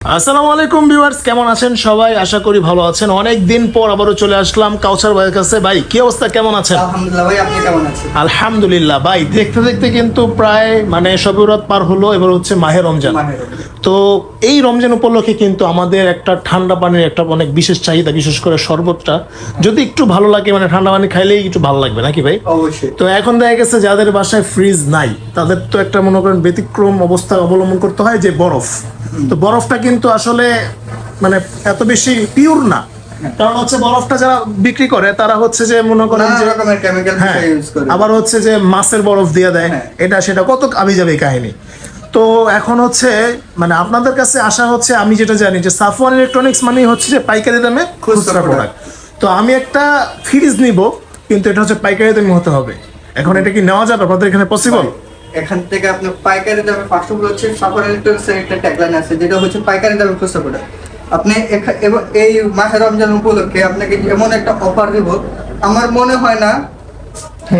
আসসালামু আলাইকুম ভিউয়ার্স কেমন আছেন সবাই? আশা করি ভালো আছেন। অনেক দিন পর আবারও চলে আসলাম কাউসার ভাইয়ের কাছে। ভাই কি অবস্থা? কেমন আছেন? আলহামদুলিল্লাহ ভাই আপনি কেমন আছেন? আলহামদুলিল্লাহ। ভাই দেখতে দেখতে কিন্তু প্রায় মানে সবুরাত পার হলো এবার হচ্ছে মাহের মাহে রমজান। তো এই রমজান উপলক্ষে কিন্তু আমাদের একটা ঠান্ডা পানির একটা অনেক বিশেষ চাহিদা বিশেষ করে শরবতটা। যদি একটু ভালো লাগে মানে ঠান্ডা পানি খাইলেই একটু ভালো লাগবে নাকি ভাই? অবশ্যই। তো এখন দেখা গেছে যাদের বাসায় ফ্রিজ নাই তাদের তো একটা মনে করেন ব্যতিক্রম অবস্থা অবলম্বন করতে হয় যে বরফ। তো বরফটা কিন্তু আসলে মানে এত বেশি পিওর না। কারণ হচ্ছে বরফটা যারা বিক্রি করে তারা হচ্ছে যে মনে করেন যে হ্যাঁ আবার হচ্ছে যে মাছের বরফ দিয়ে দেয় হ্যাঁ। এটা সেটা কত আবি যাবে কাহিনী। তো এখন হচ্ছে মানে আপনাদের কাছে আসা হচ্ছে আমি যেটা জানি যে সাফওয়ান ইলেকট্রনিক্স মানে হচ্ছে যে পাইকারি দামে খুচরা প্রোডাক্ট তো আমি একটা ফ্রিজ নিব কিন্তু এটা হচ্ছে পাইকারি দামে হতে হবে। এখন এটা কি নেওয়া যাবে? আপনাদের এখানে পসিবল এখান থেকে আপনি পাইকারি দামে পাঁচশো হচ্ছে সাফার ইলেকট্রনিক্স এর একটা ট্যাগলাইন আছে যেটা হচ্ছে পাইকারি দামে খুচরা প্রোডাক্ট আপনি এই মাহে রমজান উপলক্ষে আপনাকে এমন একটা অফার দিব আমার মনে হয় না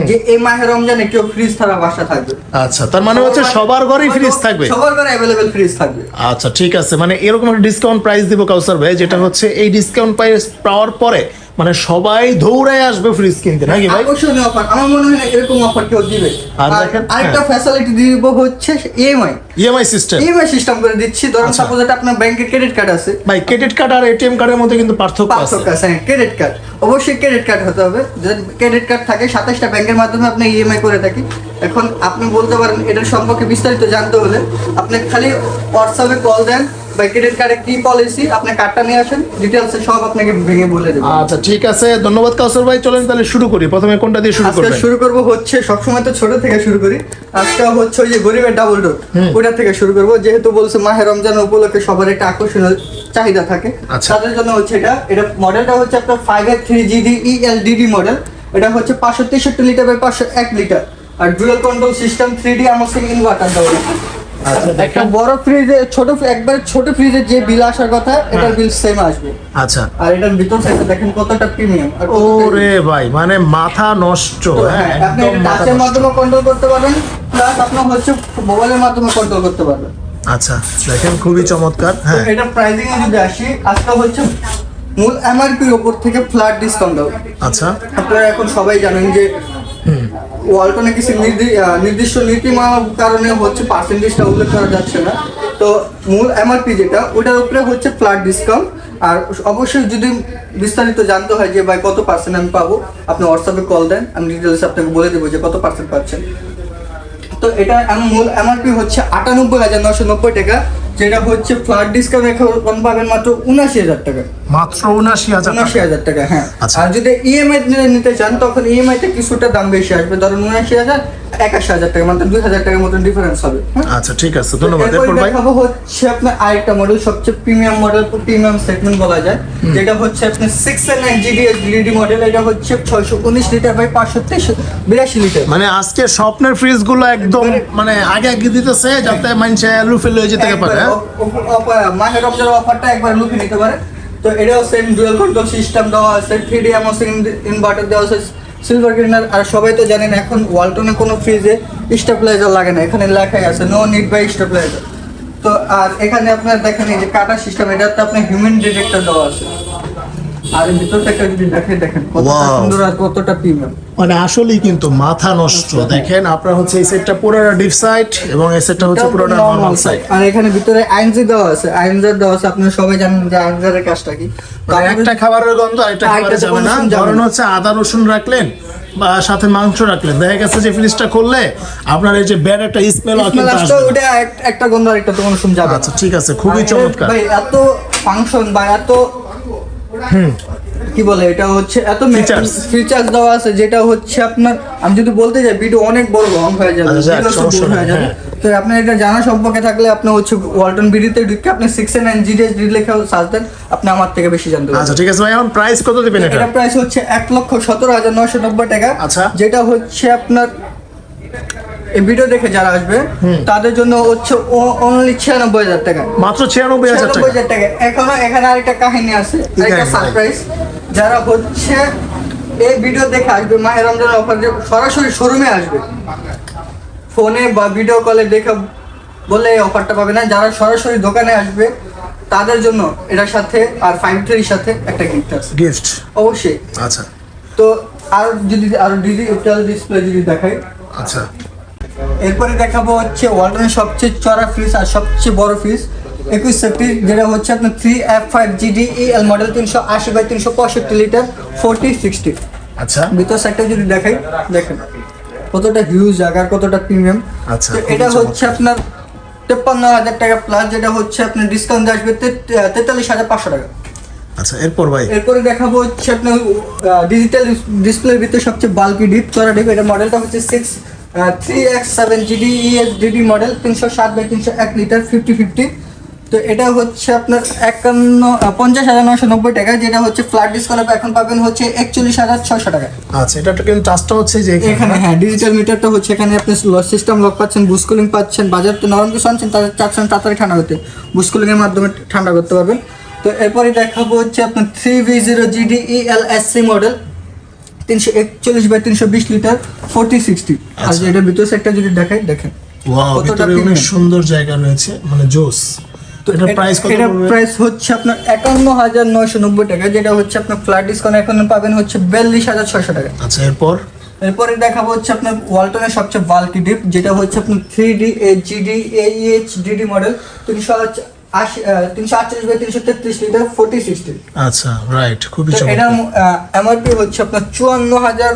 যে এই মাহে রমজানে কেউ ফ্রিজ ছাড়া বাসা থাকবে। আচ্ছা তার মানে হচ্ছে সবার ঘরেই ফ্রিজ থাকবে? সবার ঘরে অ্যাভেলেবেল ফ্রিজ থাকবে। আচ্ছা ঠিক আছে। মানে এরকম একটা ডিসকাউন্ট প্রাইস দিব কাউসার ভাই যেটা হচ্ছে এই ডিসকাউন্ট প্রাইস পাওয়ার পরে মানে সবাই দৌড়ায় আসবে ফ্রিজ কিনতে নাকি ভাই? আকর্ষণীয় অফার আমার মনে হয় না এরকম অফার কেউ দিবে। আর আরেকটা হ্যাঁ। ফ্যাসিলিটি দিব হচ্ছে EMI EMI system EMI system করে দিচ্ছি। ধরুন আচ্ছা। সাপোজ এটা আপনার ব্যাংকের ক্রেডিট কার্ড আছে। ভাই ক্রেডিট কার্ড আর এটিএম কার্ডের মধ্যে কিন্তু পার্থক্য আছে। পাঁচশো কাছে ক্রেডিট কার্ড অবশ্যই ক্রেডিট কার্ড হতে হবে। যদি ক্রেডিট কার্ড থাকে সাতাশটা ব্যাংকের মাধ্যমে আপনি ইএমআই করে থাকি। এখন আপনি বলতে পারেন এটার সম্পর্কে বিস্তারিত জানতে হলে আপনি খালি হোয়াটসঅ্যাপে কল দেন। বা ক্রেডিট কার্ডে কি পলিসি আপনি কার্ডটা নিয়ে আসেন ডিটেলসে সব আপনাকে ভেঙে বলে দেবো। আচ্ছা ঠিক আছে ধন্যবাদ কাউসার ভাই। চলেন তাহলে শুরু করি। প্রথমে কোনটা দিয়ে শুরু আজকে শুরু করব হচ্ছে সবসময় তো ছোট থেকে শুরু করি। আজকে হচ্ছে ওই যে গরিবের ডাবল ডোর ওটা থেকে শুরু করব। যেহেতু বলছে মাহে রমজান উপলক্ষে সবার একটা আকর্ষণীয় চাহিদা থাকে আচ্ছা। তাদের জন্য হচ্ছে এটা এটা মডেলটা হচ্ছে আপনার ফাইভ এর থ্রি জিডি ইএলডিডি মডেল এটা হচ্ছে পাঁচশো তেষট্টি লিটার বাই পাঁচশো এক লিটার। আর dual control system three D amazing inverter দেওয়া। একটা দেখেন। বড় ফ্রিজে ছোট একবার ছোট ফ্রিজের যে বিল আসার কথা এটার বিল সেম আসবে। আচ্ছা। আর এটার ভিতর দেখেন কতটা প্রিমিয়াম আর ওরে ভাই মানে মাথা নষ্ট হ্যাঁ হ্যাঁ, আপনি টাচের মাধ্যমে কন্ট্রোল করতে পারবেন প্লাস আপনার হচ্ছে মোবাইলের মাধ্যমে কন্ট্রোল করতে পারবেন। আচ্ছা দেখেন খুবই চমৎকার হ্যাঁ। এটা এ যদি আসি আজকে হচ্ছে মূল এমআরপির উপর থেকে ফ্ল্যাট ডিসকাউন্ট আচ্ছা। আপনারা এখন সবাই জানেন যে ওয়ালটনে কিছু নির্দি- নির্দিষ্ট নীতিমালার কারণে হচ্ছে পার্সেন্টেজটা উল্লেখ করা যাচ্ছে না। তো মূল এমআরপি যেটা, ওটার উপরে হচ্ছে ফ্ল্যাট ডিসকাউন্ট আর অবশ্যই যদি বিস্তারিত জানতে হয় যে, ভাই, কত পার্সেন্ট আমি পাবো? আপনি হোয়াটসঅ্যাপে কল দেন, আমি ডিটেলস আপনাকে বলে দেবো যে, কত পার্সেন্ট পাচ্ছেন। তো এটা মূল এমআরপি হচ্ছে আটানব্বই হাজার নশো নব্বই টাকা। যেটা হচ্ছে ফ্ল্যাট ডিসকাউন্ট এখন পাবেন মাত্র উনাশি হাজার টাকা। মাত্র উনাশি হাজার উনাশি হাজার টাকা হ্যাঁ। আচ্ছা। আর যদি ইএমআই নিতে চান তখন ইএমআই তে কিছুটা দাম বেশি আসবে। ধরুন উনাশি হাজার একাশি হাজার টাকা মানে দুই হাজার টাকার মতন ডিফারেন্স হবে হ্যাঁ? আচ্ছা ঠিক আছে ধন্যবাদ। এরপর দেখাবো হচ্ছে আপনার আরেকটা মডেল সবচেয়ে প্রিমিয়াম মডেল প্রিমিয়াম সেগমেন্ট বলা যায়। যেটা হচ্ছে আপনার সিক্স এর নাইন জিডি এলইডি মডেল এটা হচ্ছে ছয়শো উনিশ লিটার বাই পাঁচশো তেইশ বিরাশি লিটার মানে আজকে স্বপ্নের ফ্রিজগুলো একদম মানে আগে আগে দিতেছে যাতে মানুষে লুফে লয়ে যেতে পারে? মাহের রমজানের অফারটা একবার লুকে নিতে পারে। তো এটাও সেম ডুয়েল কন্ট্রোল সিস্টেম দেওয়া আছে থ্রি ডি এমওসিং ইনভার্টার দেওয়া আছে সিলভার গ্রিনার আর সবাই তো জানেন এখন ওয়ালটনে কোনো ফ্রিজে স্টেবিলাইজার লাগে না, এখানে লেখাই আছে নো নিড বাই স্টেবিলাইজার তো আর এখানে আপনার দেখেন এই যে কাটা সিস্টেম এটাতে আপনার হিউম্যান ডিটেক্টর দেওয়া আছে। আর এর যদি দেখেন দেখেন কতটা সুন্দর আর কতটা প্রিমিয়াম। মানে আসলেই কিন্তু মাথা নষ্ট। দেখেন আপনার হচ্ছে এই সেটটা পুরোটা ডিপ সাইড এবং এই সেটটা হচ্ছে পুরোটা নর্মাল সাইড আর এখানে ভিতরে আইনজি দেওয়া আছে। আইনজার দেওয়া আছে আপনারা সবাই জানেন যে আইনজারের কাজটা কি। তো আপনাদের- একটা খাবারের গন্ধ আরেকটা আরেকটা খাবারে যাবে না। কোনো যাবে। ধরেন না। হচ্ছে আদা রসুন রাখলেন বা সাথে মাংস রাখলেন। দেখা গেছে যে ফ্রিজটা করলে আপনার এই যে ব্যাড একটা স্মেল আসবে ওটা একটা গন্ধ আর একটা তো কোনো যাবে আচ্ছা ঠিক আছে খুবই চমৎকার। ভাই এত ফাংশন বা এত কি বলে এটা হচ্ছে এত Features. ফিচার্স দেওয়া আছে যেটা হচ্ছে আপনার আমি যদি বলতে যাই ভিডিও অনেক বড় লং হয়ে যাবে আচ্ছা, হয়ে যাবে। তো আপনি এটা জানা সম্পর্কে থাকলে আপনি হচ্ছে ওয়ালটন বিডিতে ঢুকে আপনি সিক্স নাইন জিডিএস ডি লেখা সার্চ দেন আপনি আমার থেকে বেশি জানতে আচ্ছা ঠিক আছে ভাই এখন প্রাইস কত দিবেন এটা প্রাইস হচ্ছে এক লক্ষ সতেরো হাজার নয়শো নব্বই টাকা আচ্ছা। যেটা হচ্ছে আপনার ভিডিও দেখে যারা আসবে তাদের জন্য হচ্ছে অনলি ছিয়ানব্বই হাজার টাকা। মাত্র ছিয়ানব্বই হাজার টাকা। এখনও এখানে আরেকটা কাহিনী আছে সারপ্রাইজ যারা হচ্ছে এই ভিডিও দেখে আসবে রমজান অফার সরাসরি শোরুমে আসবে। ফোনে বা ভিডিও কলে দেখে বলে এই অফারটা পাবে না। যারা সরাসরি দোকানে আসবে তাদের জন্য এটার সাথে আর ফাইভ থ্রির সাথে একটা গিফট আছে। গিফট অবশ্যই। আচ্ছা। তো আর যদি আরও ডিজিটাল ডিসপ্লে যদি দেখাই। আচ্ছা। এরপরে দেখাবো হচ্ছে ওয়ালটনের সবচেয়ে চড়া ফ্রিজ আর সবচেয়ে বড় ফ্রিজ একুশ সেফটি যেটা হচ্ছে আপনার three F five GD L model তিনশো আশি বাই তিনশো পঁয়ষট্টি লিটার ফোরটি সিক্সটি আচ্ছা। ভিতর সাইডটা যদি দেখাই দেখেন কতটা হিউজ জায়গার কতটা প্রিমিয়াম আচ্ছা, এটা হচ্ছে আপনার তেপ্পান্ন হাজার টাকা প্লাস যেটা হচ্ছে আপনার ডিসকাউন্ট আসবে তেতাল্লিশ হাজার পাঁচশো টাকা। আচ্ছা এরপর ভাই? এরপরে দেখাবো হচ্ছে আপনার ডিজিটাল ডিসপ্লের ভিতরে সবচেয়ে বাল্কি ডিপ চড়া ডিপ এটা মডেলটা হচ্ছে six three X seven GD ES DD model তিনশো সাত বাই তিনশো এক লিটার ফিফটি ফিফটি তো এটা হচ্ছে আপনার একান্ন পঞ্চাশ হাজার নশো নব্বই টাকা যেটা হচ্ছে ফ্ল্যাট ডিসকাউন্ট এখন পাবেন হচ্ছে একচল্লিশ হাজার ছয়শো টাকা। আচ্ছা এটা কিন্তু টাচটা হচ্ছে যে এখানে হ্যাঁ? ডিজিটাল মিটারটা হচ্ছে এখানে আপনি সিস্টেম লক পাচ্ছেন বুস কুলিং পাচ্ছেন বাজার তো নরম কিছু আনছেন তাদের চাচ্ছেন তাড়াতাড়ি ঠান্ডা করতে বুস কুলিং এর মাধ্যমে ঠান্ডা করতে পারবেন। তো এরপরে দেখাবো হচ্ছে আপনার three V zero GD EL S C model তিনশো একচল্লিশ বাই তিনশো বিশ লিটার ফোরটি সিক্সটি আর আচ্ছা। এটার ভিতর সেটটা যদি দেখাই দেখেন। ভিতরে অনেক সুন্দর জায়গা রয়েছে মানে জোস। তো প্রাইস কত এটার প্রাইস হচ্ছে আপনার একান্ন হাজার নয়শো নব্বই টাকা যেটা হচ্ছে আপনার ফ্ল্যাট ডিসকাউন্ট এখন পাবেন হচ্ছে বিয়াল্লিশ হাজার ছয়শো টাকা। আচ্ছা এরপর? এরপরে দেখাবো হচ্ছে আপনার ওয়ালটনের সবচেয়ে বাল্কি ডিপ যেটা হচ্ছে আপনার three D H GD H DD model তিনশো আশি তিনশো আটচল্লিশ বাই তিনশো তেত্রিশ লিটার ফোর্টি সিক্সটি আচ্ছা রাইট খুবই তো এমআরপি হচ্ছে আপনার চুয়ান্ন হাজার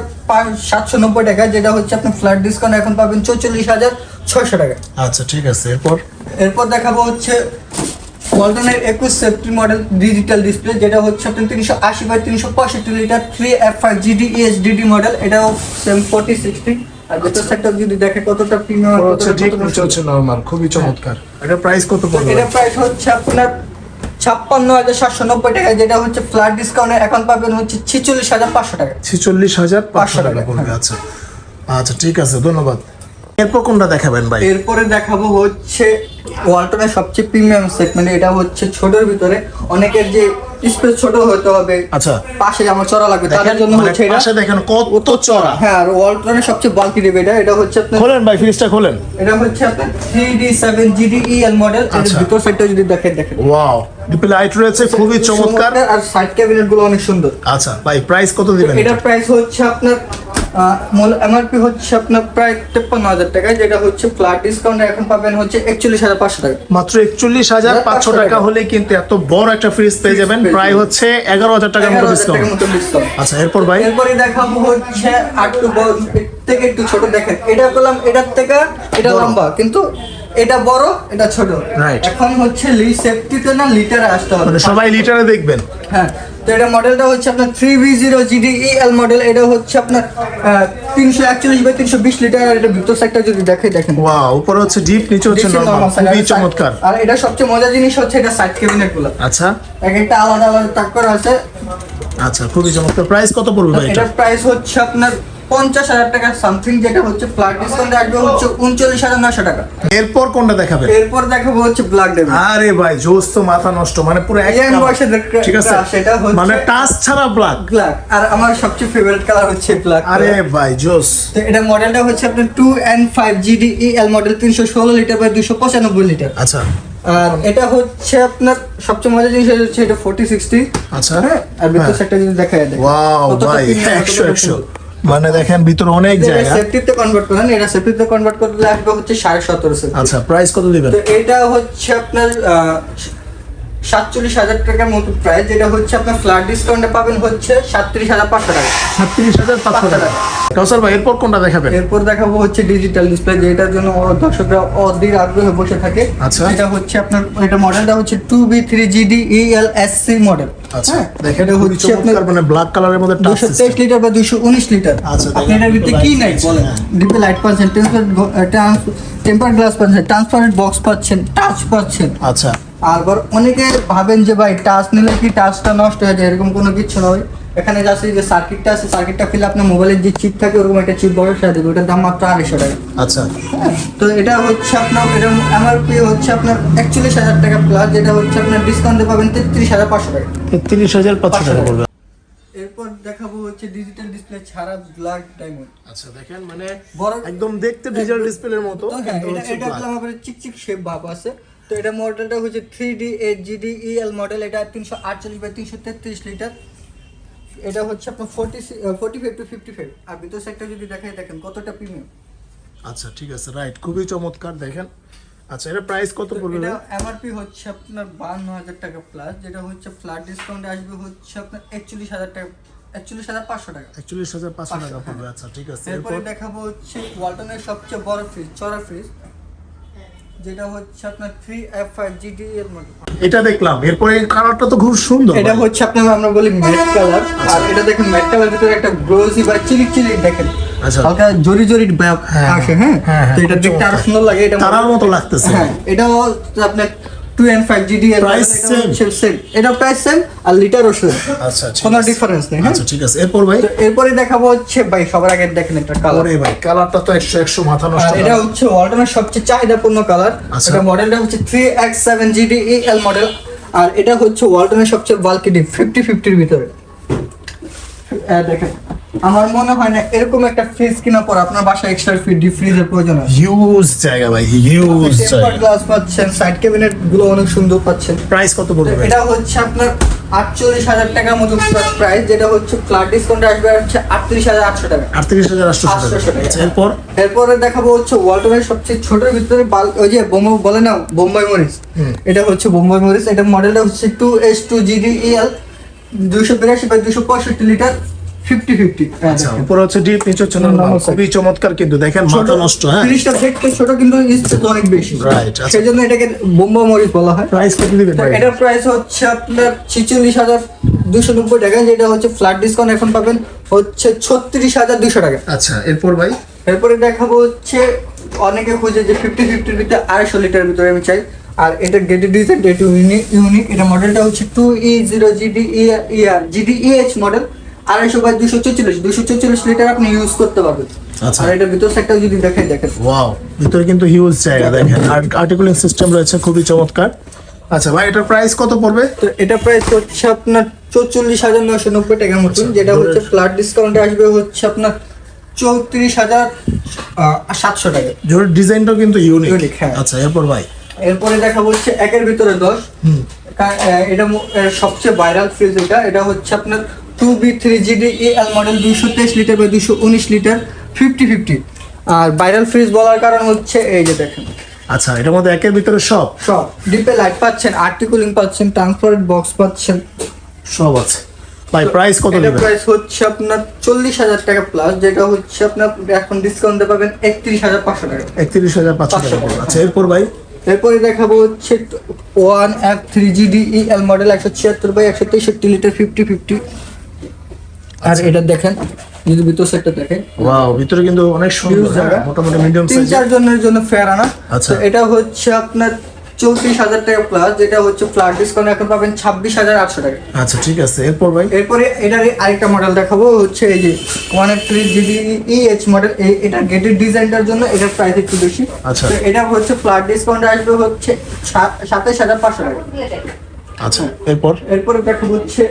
সাতশো নব্বই টাকা যেটা হচ্ছে আপনার ফ্ল্যাট ডিসকাউন্ট এখন পাবেন চৌচল্লিশ হাজার ছয়শো টাকা। আচ্ছা ঠিক আছে এরপর? এরপর দেখাবো হচ্ছে ওয়ালটনের একুশ সেফটি মডেল ডিজিটাল ডিসপ্লে যেটা হচ্ছে আপনার তিনশো আশি বাই তিনশো পঁয়ষট্টি litre three F five GD ES DD model এটাও সেম ফোর্টি সিক্সটি আর ভেতর সেক্টর যদি দেখে কতটা প্রিমিয়াম হচ্ছে ঠিক নিচে হচ্ছে নরমাল খুবই চমৎকার। এটার প্রাইস কত পড়বে? এটা প্রাইস হচ্ছে আপনার ছাপ্পান্ন হাজার সাতশো নব্বই টাকা যেটা হচ্ছে ফ্ল্যাট ডিসকাউন্টে এখন পাবেন হচ্ছে ছিচল্লিশ হাজার পাঁচশো টাকা। ছেচল্লিশ হাজার পাঁচশো টাকা টাকা, পড়বে আচ্ছা। আচ্ছা ঠিক আছে ধন্যবাদ। এরপর কোনটা দেখাবেন ভাই? এরপরে দেখাবো হচ্ছে ওয়ালটনের সবচেয়ে প্রিমিয়াম সেগমেন্ট এটা হচ্ছে ছোটর ভিতরে। অনেকের যে স্পেস ছোট হতে হবে। আচ্ছা। পাশে আমার চড়া লাগবে তাদের জন্য মানে হচ্ছে এটা পাশে দেখেন কত চড়া। হ্যাঁ আর ওয়ালটনের সবচেয়ে বাল্কি ডিপ এটা এটা হচ্ছে আপনার খোলেন ভাই ফ্রিজটা খোলেন। এটা হচ্ছে আপনার three D seven GD EL model এর আচ্ছা। ভিতর সাইডটা যদি দেখেন দেখেন। ওয়াও লাইট রয়েছে খুবই চমৎকার। আর সাইড ক্যাবিনেটগুলো অনেক সুন্দর। আচ্ছা ভাই প্রাইস কত দিবেন এটা প্রাইস হচ্ছে আপনার এমআরপি হচ্ছে আপনার প্রায় তেপ্পান্ন হাজার টাকা যেটা হচ্ছে ফ্ল্যাট ডিসকাউন্ট এখন পাবেন হচ্ছে একচল্লিশ হাজার পাঁচশো টাকা। মাত্র একচল্লিশ হাজার পাঁচশো টাকা হলে কিন্তু এত বড় একটা ফ্রিজ পেয়ে যাবেন প্রায় হচ্ছে এগারো হাজার টাকার মতো ডিসকাউন্ট আচ্ছা এরপর ভাই? এরপরে দেখাবো হচ্ছে আটটু বড় থেকে একটু ছোট দেখেন। এটা করলাম এটার থেকে এটা লম্বা কিন্তু এটা বড় এটা ছোট. এখন হচ্ছে লি সেফটিতে না লিটারে আসতে হবে। মানে সবাই লিটারে দেখবেন। হ্যাঁ তো এটা মডেলটা হচ্ছে আপনার three V zero GD L model এটা হচ্ছে আপনার তিনশো একচল্লিশ বাই তিনশো বিশ লিটার আর এটা ভিতর সাইডটা যদি দেখে দেখেন। ওয়াও উপরে হচ্ছে ডিপ নিচে হচ্ছে খুবই চমৎকার। আর এটা সবচেয়ে মজার জিনিস হচ্ছে এটা সাইড ক্যাবিনেটগুলো আচ্ছা। এক একটা আলাদা আলাদা টাক করা আছে। আচ্ছা খুবই চমৎকার। প্রাইস কত পড়বে ভাই এটা? প্রাইস হচ্ছে আপনার পঞ্চাশ হাজার টাকা সামথিং যেটা হচ্ছে ফ্ল্যাট ডিসকাউন্ট আসবে হচ্ছে উনচল্লিশ হাজার নশো টাকা। এরপর কোনটা দেখাবেন? এরপর দেখাবো হচ্ছে ব্ল্যাক ডেভিল আরে ভাই জোস তো মাথা নষ্ট মানে পুরো Young বয়সে ঠিক আছে? সেটা হচ্ছে- মানে টাচ ছাড়া ব্ল্যাক ব্ল্যাক আর আমার সবচেয়ে ফেভারিট কালার হচ্ছে ব্ল্যাক আরে ভাই জোস। তো এটা মডেলটা হচ্ছে আপনার two and five GD L model তিনশো ষোলো লিটার বাই দুশো পঁচানব্বই লিটার আচ্ছা। আর এটা হচ্ছে আপনার সবচেয়ে মজার জিনিস হচ্ছে এটা ফোর্টি সিক্সটি আচ্ছা। হ্যাঁ আর হ্যাঁ। সাইডটা যদি দেখা যায় ওয়াও ভাই একশো একশো। মানে দেখেন ভিতরে অনেক জায়গা। সেফটিতে কনভার্ট করেন এটা সেফটিতে কনভার্ট করতে লাগবে হচ্ছে সাড়ে সতেরো সেফটি আচ্ছা প্রাইস কত দিবেন? তো এটা হচ্ছে আপনার সাতচল্লিশ হাজার টাকার মতো প্রাইস যেটা হচ্ছে আপনার ফ্ল্যাট ডিসকাউন্টে পাবেন হচ্ছে সাতত্রিশ হাজার পাঁচশো টাকা। সাতত্রিশ হাজার পাঁচশো টাকা। কাউসার ভাই এরপর কোনটা দেখাবেন? এরপর দেখাবো হচ্ছে ডিজিটাল ডিসপ্লে যেটার জন্য দর্শকরা অধীর আগ্রহে বসে থাকে। আচ্ছা। এটা হচ্ছে আপনার এটা মডেলটা হচ্ছে two B three GD EL S C model আচ্ছা দেখেন হ্যাঁ, এটা হচ্ছে আপনার মানে ব্ল্যাক কালারের মধ্যে টাচ দুশো তেইশ লিটার বা দুশো উনিশ লিটার আচ্ছা, এটার ভিতরে কি light নাই পাচ্ছেন, বলেন। ডিপে লাইট পাচ্ছেন টেম্পার গ্লাস পাচ্ছেন ট্রান্সপারেন্ট বক্স পাচ্ছেন টাচ পাচ্ছেন। আচ্ছা। আবার অনেকে ভাবেন যে ভাই টাচ নিলে কি টাচটা নষ্ট হয়ে যায় এরকম কোনো কিছু নয়। এখানে যা আছে যে সার্কিটটা আছে সার্কিটটা ফেলে আপনার মোবাইলের যে চিপ থাকে ওরকম একটা চিপ বড় দেবে ওটার দাম মাত্র আড়াইশো টাকা। আচ্ছা। হ্যাঁ, তো এটা হচ্ছে আপনার এটা এমআরপি হচ্ছে আপনার একচল্লিশ হাজার টাকা প্লাস যেটা হচ্ছে আপনার ডিসকাউন্টে পাবেন তেত্রিশ হাজার পাঁচশো টাকা। তেত্রিশ হাজার পাঁচশো টাকা পড়বে এরপর দেখাবো হচ্ছে ডিজিটাল ডিসপ্লে ছাড়া ব্ল্যাক ডায়মন্ড আচ্ছা দেখেন মানে বড় একদম দেখতে ডিজিটাল ডিসপ্লের মতো হ্যাঁ কিন্তু এটা হচ্ছে এটা আমার চিকচিক শেপ ভাব আছে। তো এটা মডেলটা হচ্ছে three D eight GD EL model এটা তিনশো আটচল্লিশ বাই তিনশো তেত্রিশ লিটার এটা হচ্ছে আপনার forty forty five two fifty five আর ভিতর সাইডটা যদি দেখেন দেখেন কতটা প্রিমিয়াম আচ্ছা ঠিক আছে রাইট খুবই চমৎকার দেখেন। আচ্ছা এটা প্রাইস কত পড়বে এটা? এমআরপি হচ্ছে আপনার বান্ন হাজার টাকা প্লাস যেটা হচ্ছে ফ্ল্যাট ডিসকাউন্টে আসবে হচ্ছে আপনার একচল্লিশ হাজার টাকা একচল্লিশ হাজার পাঁচশো টাকা। একচল্লিশ হাজার পাঁচশো টাকা পড়বে আচ্ছা ঠিক আছে। এরপর দেখাবো হচ্ছে ওয়ালটনের সবচেয়ে বড় ফ্রিজ চড়া ফ্রিজ যেটা হচ্ছে আপনার থ্রি এফ ফাইভ জিডি এর মতো। এটা দেখলাম এরপরে কালারটা তো খুব সুন্দর। এটা হচ্ছে আপনার আমরা বলি ম্যাট কালার আর এটা দেখেন ম্যাট কালার ভিতরে একটা গ্লোসি বা চিলিক চিলিক দেখেন। আচ্ছা। হালকা জরি জরি হ্যাঁ, আসে হ্যাঁ? হ্যাঁ, হ্যাঁ, তো এটা দেখতে আরও সুন্দর লাগে এটা তারার মতো লাগতেছে। হ্যাঁ এটাও আপনার টু এন্ড ফাইভ জিডি এর same? সেম এটা প্রাইস সেম আর লিটারও সেম আচ্ছা কোনো ডিফারেন্স নেই হ্যাঁ? আচ্ছা ঠিক আছে। এরপর ভাই? এরপরে দেখাবো হচ্ছে ভাই সবার আগে দেখেন একটা কালার ভাই কালারটা তো একশো একশো মাথা নষ্ট এটা হচ্ছে ওয়ালটনের সবচেয়ে চাহিদাপূর্ণ কালার আচ্ছা। এটা মডেলটা হচ্ছে three X seven GD L model আর এটা হচ্ছে ওয়ালটনের সবচেয়ে বাল্কি ডিপ ফিফটি ফিফটির ভিতরে। দেখেন আমার মনে হয় না এরকম একটা ফ্রিজ পর আপনার বাসায় এক্সট্রা ফ্রি ডিপ ফ্রিজের প্রয়োজন আছে। হিউজ জায়গা ভাই হিউজ জায়গা। গ্লাস পাচ্ছেন সাইড ক্যাবিনেটগুলো অনেক সুন্দর পাচ্ছেন। প্রাইস কত পড়বে এটা হচ্ছে আপনার আটচল্লিশ হাজার টাকার মতো প্রাইস যেটা হচ্ছে ফ্ল্যাট ডিসকাউন্টে আসবে হচ্ছে আটত্রিশ হাজার আটশো টাকা। আটত্রিশ হাজার আটশো টাকা। 800 টাকা। আচ্ছা এরপর? এরপরে দেখাবো হচ্ছে ওয়ালটনের সবচেয়ে ছোটের ভিতরে ওই যে বোম্বাই বলে না বোম্বাই মরিচ। এটা হচ্ছে বোম্বাই মরিচ। এটা মডেলটা হচ্ছে two S two GD EL দুশো বিরাশি বাই দুশো পঁয়ষট্টি লিটার ফিফটি ফিফটি। আচ্ছা হচ্ছে ডিপ নিচে হচ্ছে normal। Normal খুবই চমৎকার কিন্তু দেখেন মাথা নষ্ট হ্যাঁ। তিরিশটা দেখতে ছোট কিন্তু স্পেস অনেক বেশি। Right, আচ্ছা। সেই জন্য এটাকে বোম্বাই মরিচ বলা হয়। প্রাইস কত দিবেন এটার প্রাইস হচ্ছে আপনার ছিচল্লিশ হাজার দুশো নব্বই টাকা। যেটা হচ্ছে ফ্ল্যাট ডিসকাউন্ট এখন পাবেন হচ্ছে ছত্রিশ হাজার দুশো টাকা। আচ্ছা এরপর ভাই? এরপরে দেখাবো হচ্ছে অনেকে খুঁজে যে ফিফটি ফিফটির ভিতরে আড়াইশো লিটারের ভিতরে আমি চাই। আর এটা গেটেড ডিজাইন একটু ইউনিক এটা মডেলটা হচ্ছে টু ই জিরো জিডি ইয়ার জিডি ইএইচ মডেল আড়াইশো বাই দুশো চল্লিশ দুশো চল্লিশ লিটার আপনি ইউজ করতে পারবেন। আচ্ছা। আর এটা ভিতর যদি দেখেন দেখেন। ওয়াও ভিতরে কিন্তু হিউজ জায়গা দেখেন। আর আর্টিকুলিং সিস্টেম রয়েছে খুবই চমৎকার। আচ্ছা ভাই এটার প্রাইস কত পড়বে? তো এটা প্রাইস হচ্ছে আপনার চৌচল্লিশ হাজার নশো নব্বই টাকার মতন আচ্ছা, যেটা হচ্ছে ধরে- ফ্ল্যাট ডিসকাউন্টে আসবে হচ্ছে আপনার চৌত্রিশ হাজার সাতশো টাকা। ডিজাইনটাও কিন্তু ইউনিক হ্যাঁ। আচ্ছা এরপর ভাই। এরপরে দেখাবো হচ্ছে একের ভিতরে দশ। এটা সবচেয়ে ভাইরাল ফ্রিজ এটা। এটা হচ্ছে আপনার two B three GD L model দুইশো তেইশ লিটার বা দুইশো উনিশ লিটার ফিফটি ফিফটি আর ভাইরাল ফ্রিজ বলার কারণ হচ্ছে এই যে দেখেন। আচ্ছা এটার মধ্যে একের ভিতরে সব? সব। ডিপে লাইট পাচ্ছেন আর্টিকুলিং পাচ্ছেন ট্রান্সপারেন্ট বক্স পাচ্ছেন। সব আছে। ভাই প্রাইস কত দিবেন? প্রাইস হচ্ছে আপনার চল্লিশ হাজার টাকা প্লাস যেটা হচ্ছে আপনার এখন ডিসকাউন্টে পাবেন একত্রিশ হাজার পাঁচশো টাকা। একত্রিশ হাজার পাঁচশো টাকা পড়বে আচ্ছা এরপর ভাই? এরপরে দেখাবো হচ্ছে one F three GD L model একশো ছিয়াত্তর বাই একশো তেষট্টি লিটার ফিফটি ফিফটি আর এটা দেখেন যদি ভিতর সেটটা দেখেন ওয়াও ভিতরে কিন্তু অনেক সুন্দর। হ্যাঁ, মোটামুটি মিডিয়াম সাইজ তিন চার জনের জন্য ফেয়ার আনা আচ্ছা। এটা হচ্ছে আপনার চৌত্রিশ হাজার টাকা প্লাস যেটা হচ্ছে ফ্ল্যাট ডিসকাউন্ট এখন পাবেন ছাব্বিশ হাজার আটশো টাকা। আচ্ছা ঠিক আছে। এরপর ভাই? এরপরে এটার আরেকটা মডেল দেখাবো হচ্ছে এই যে one F three GD EH model এটা গেটের ডিজাইনটার জন্য এটার প্রাইস একটু বেশি। আচ্ছা। এটা হচ্ছে ফ্ল্যাট ডিসকাউন্ট আসবে হচ্ছে সাতাশ হাজার পাঁচশো টাকা। আচ্ছা এরপর? এরপরে দেখা হচ্ছে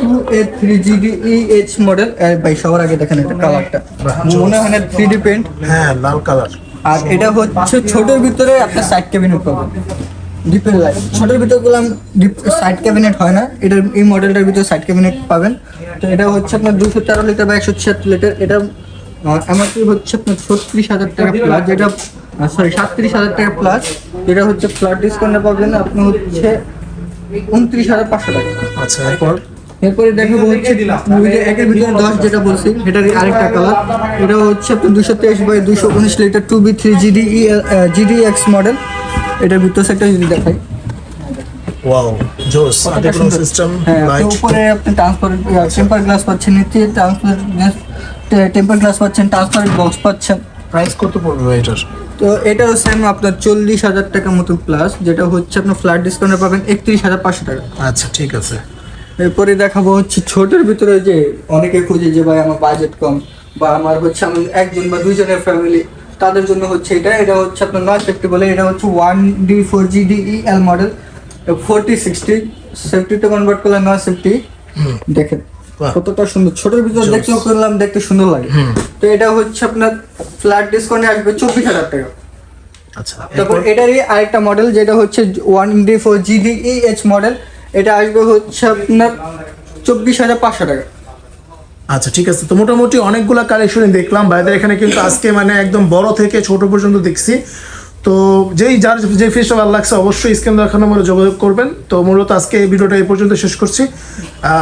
two A three GD EH model ভাই সবার আগে দেখেন এটা কালারটা মনে হয় না থ্রি ডি পেন্ট হ্যাঁ লাল কালার আর এটা হচ্ছে ছোটোর ভিতরে আপনার সাইড ক্যাবিনেট পাবেন। ডিপের লাইট ছোটোর ভিতরে গুলো সাইড ক্যাবিনেট হয় না। এটার এই মডেলটার ভিতরে সাইড ক্যাবিনেট পাবেন। তো এটা হচ্ছে আপনার দুশো তেরো লিটার বা একশো ছিয়াত্তর লিটার এটা এমআরপি হচ্ছে আপনার ছত্রিশ হাজার টাকা প্লাস যেটা সরি সাতত্রিশ হাজার টাকা প্লাস যেটা হচ্ছে ফ্ল্যাট ডিসকাউন্টে পাবেন। আপনি হচ্ছে উনত্রিশ হাজার পাঁচশো টাকা। আচ্ছা এরপর? এরপরে দেখাবো হচ্ছে একের ভিতরে দশ যেটা বলছি এটার আরেকটা কালার এটা হচ্ছে আপনার দুশো তেইশ বাই দুশো উনিশ litre two B three GD GD X model এটার ভিতর যদি দেখাই। ওয়াও জোস। আর্টিকুলিং সিস্টেম হ্যাঁ লাইট উপরে আপনি ট্রান্সপারেন্ট টেম্পার গ্লাস পাচ্ছেন নিচে ট্রান্সপারেন্ট টেম্পার গ্লাস পাচ্ছেন ট্রান্সপারেন্ট বক্স পাচ্ছেন। প্রাইস কত পড়বে এটার? তো এটাও সেম আপনার চল্লিশ হাজার টাকা মতো প্লাস যেটা হচ্ছে আপনার ফ্ল্যাট ডিসকাউন্টে পাবেন একত্রিশ হাজার পাঁচশো টাকা। আচ্ছা ঠিক আছে। এরপরে দেখাবো হচ্ছে ছোটের ভিতরে যে অনেকে খুঁজে যে ভাই আমার বাজেট কম বা আমার হচ্ছে আমি একজন বা দুইজনের ফ্যামিলি তাদের জন্য হচ্ছে এটা এটা হচ্ছে আপনার নয় সেফটি বলে এটা হচ্ছে one D four G D E L model forty sixty সেফটিতে কনভার্ট করলে নয় সেফটি দেখেন কতটা সুন্দর। ছোটের ভিতরে. দেখতেও করলাম দেখতে সুন্দর লাগে। তো এটা হচ্ছে আপনার ফ্ল্যাট ডিসকাউন্টে আসবে চব্বিশ হাজার টাকা। আচ্ছা। তারপর এটারই আরেকটা মডেল যেটা হচ্ছে one D four GDEH model এটা আসবে হচ্ছে আপনার চব্বিশ হাজার পাঁচশো টাকা। আচ্ছা ঠিক আছে। তো মোটামুটি অনেকগুলো কালেকশনই দেখলাম। বাইদের এখানে কিন্তু আজকে মানে একদম বড় থেকে ছোট পর্যন্ত দেখছি। তো যেই যার যে ফিসটা ভালো লাগছে, অবশ্যই স্ক্রিন দেখানো নম্বরে যোগাযোগ করবেন। তো মূলত আজকে এই ভিডিওটা এই পর্যন্ত শেষ করছি।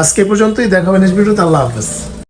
আজকে এই পর্যন্তই। দেখাবেন নেক্সট ভিডিওতে আল্লাহ হাফেজ।